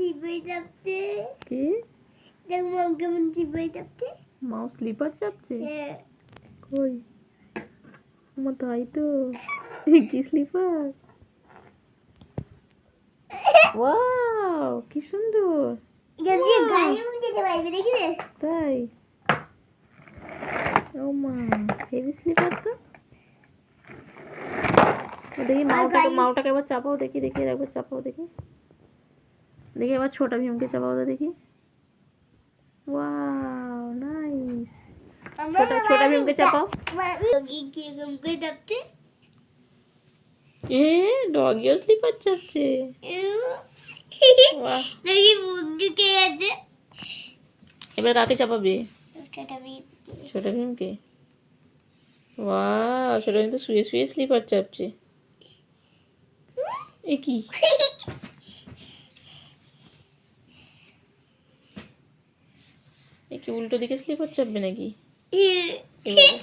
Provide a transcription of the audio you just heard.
চিপে চাপতে কি? দেখ মম কেমন চিপে চাপতে মাও স্লিপার চাপছে? হ্যাঁ। কই? আমার তাই তো। কি স্লিপার? ওয়াও কি সুন্দর। গায়ে পারবে তাই? ও মা হেভি স্লিপার তো। দেখি মাওটাকে গায়ে- মাওটাকে এবার চাপাও দেখি দেখি একবার চাপাও দেখি। দেখি এবার ছোটা ভীমকে চাপাও তো দেখি। ওয়াও নাইস ছোটা ছোটা ভীমকে চাপাও। কি করে চাপতে এ ডগিও স্লিপার চাপছে। দেখি মুখ ঢুকে গেছে এবার কাকে চাপাবে? সেটা আমি ছোটা ভীমকে। ওয়াও ছোটা ভীম তো শুয়ে শুয়ে স্লিপার চাপছে। এ কি? এ কি উল্টো দিকে স্লিপার চাপবে নাকি এ বাবা।